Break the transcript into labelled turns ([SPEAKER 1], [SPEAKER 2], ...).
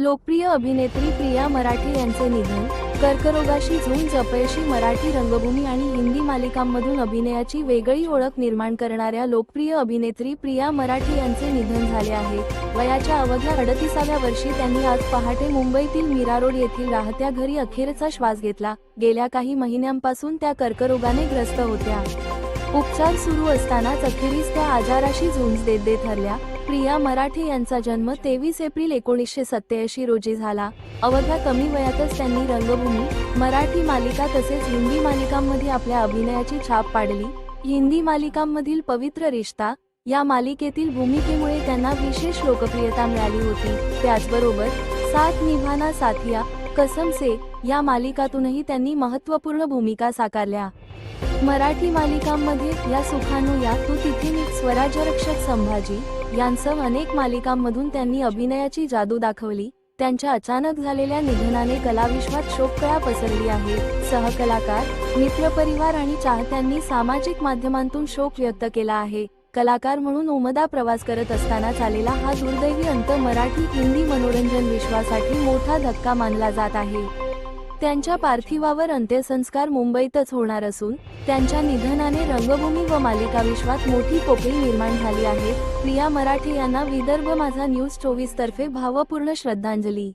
[SPEAKER 1] लोकप्रिय अभिनेत्री प्रिया मराठी यांचे निधन कर्करोगाशी झुंज अपयशी मराठी रंगभूमी आणि हिंदी मालिकांमधून अभिनयाची वेगळी ओळख निर्माण करणाऱ्या लोकप्रिय अभिनेत्री प्रिया मराठी यांचे निधन झाले आहे. वयाच्या अवघ्या अडतीसाव्या वर्षी त्यांनी आज पहाटे मुंबईतील मीरा रोड येथील राहत्या घरी अखेरचा श्वास घेतला. गेल्या काही महिन्यांपासून त्या कर्करोगाने ग्रस्त होत्या. उपचार सुरू असतानाच अखेरीस त्या आजाराशी झुंज देत दे ठरल्या प्रिया मराठे यांचा जन्म तेवीस एप्रिल एकोणीसशे सत्याऐंशी रोजी झाला. अवघ्या कमी वयातच त्यांनी रंगभूमी मराठी मालिका तसेच हिंदी मालिकांमध्ये आपल्या अभिनयाची छाप पाडली. हिंदी मालिकांमधील पवित्र रिश्ता या मालिकेतील भूमिकेमुळे त्यांना विशेष लोकप्रियता मिळाली होती. त्याचबरोबर साथ निभाना साथिया कसम से या मालिकातूनही त्यांनी महत्त्वपूर्ण भूमिका साकारल्या. मराठी मालिकांमध्ये या सुखानू या तू तिथे स्वराज्यरक्षक संभाजी यांसह अनेक मालिकांमधून त्यांनी अभिनयाची जादू दाखवली. त्यांच्या अचानक झालेल्या निधनाने कलाविश्वात शोककळा पसरली आहे. सहकलाकार मित्रपरिवार आणि चाहत्यांनी सामाजिक माध्यमांतून शोक व्यक्त केला आहे. कलाकार म्हणून ओमदा प्रवास करत असताना चालेला हा दुर्दैवी अंत मराठी हिंदी मनोरंजन विश्वासाठी मोठा धक्का मानला जात आहे. त्यांच्या पार्थिवावर अंत्यसंस्कार मुंबईतच होणार असून त्यांच्या निधनाने रंगभूमी व मालिका विश्वात मोठी पोकळी निर्माण झाली आहे. प्रिया मराठे यांना विदर्भ माझा न्यूज चोवीस तर्फे भावपूर्ण श्रद्धांजली.